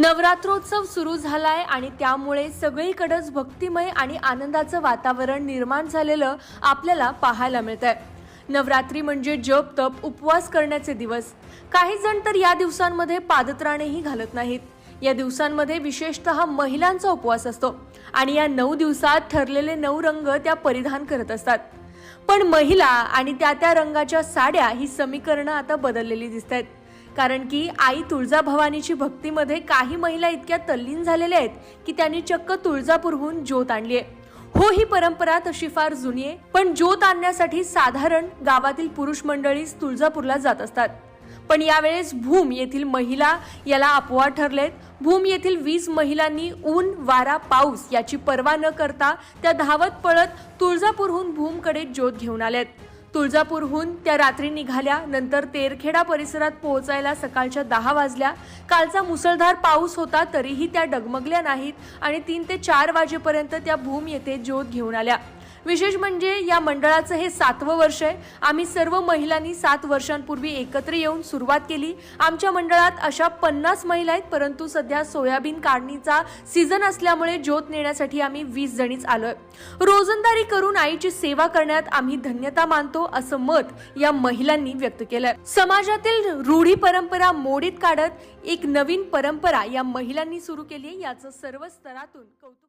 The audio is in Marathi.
नवरात्रोत्सव सुरू झालाय आणि त्यामुळे सगळीकडंच भक्तिमय आणि आनंदाचं वातावरण निर्माण झालेलं आपल्याला पाहायला मिळत आहे नवरात्री म्हणजे जप तप उपवास करण्याचे दिवस. काही जण तर या दिवसांमध्ये पादत्राणेही घालत नाहीत. या दिवसांमध्ये विशेषतः महिलांचा उपवास असतो आणि या नऊ दिवसात ठरलेले नऊ रंग त्या परिधान करत असतात. पण महिला आणि त्या त्या रंगाच्या साड्या ही समीकरणं आता बदललेली दिसत आहेत कारण की आई तुळजाभवानीची भक्तीमध्ये काही महिला इतक्या तल्लीन झालेल्या आहेत की त्यांनी चक्क तुळजापूरहून ज्योत आणली आहे. हो ही परंपरा तशी फार जुनी आहे पण ज्योत आणण्यासाठी साधारण गावातील पुरुष मंडळीच तुळजापूरला जात असतात. पण यावेळेस भूम येथील महिला याला अपवा ठरलेत. भूम येथील वीस महिलांनी ऊन वारा पाऊस याची पर्वा न करता त्या धावत पळत तुळजापूरहून भूमकडे ज्योत घेऊन आल्यात तुळजापूरहून त्या रात्री निघाल्या. नंतर तेरखेडा परिसरात पोहोचायला सकाळच्या दहा वाजल्या. कालचा मुसळधार पाऊस होता तरीही त्या डगमगल्या नाहीत आणि तीन ते चार वाजेपर्यंत त्या भूम येथे ज्योत घेऊन आल्या. विशेष म्हणजे या मंडळाचं हे सातवं वर्ष आहे. आम्ही सर्व महिलांनी सात वर्षांपूर्वी एकत्र येऊन सुरुवात केली. आमच्या मंडळात अशा पन्नास महिला आहेत परंतु सध्या सोयाबीन काढणीचा सीझन असल्यामुळे ज्योत नेण्यासाठी आम्ही वीस जणीच आलोय. रोजंदारी करून आईची सेवा करण्यात आम्ही धन्यता मानतो असं मत या महिलांनी व्यक्त केलंय. समाजातील रूढी परंपरा मोडीत काढत एक नवीन परंपरा या महिलांनी सुरू केली आहे. याचं सर्व स्तरातून कौतुक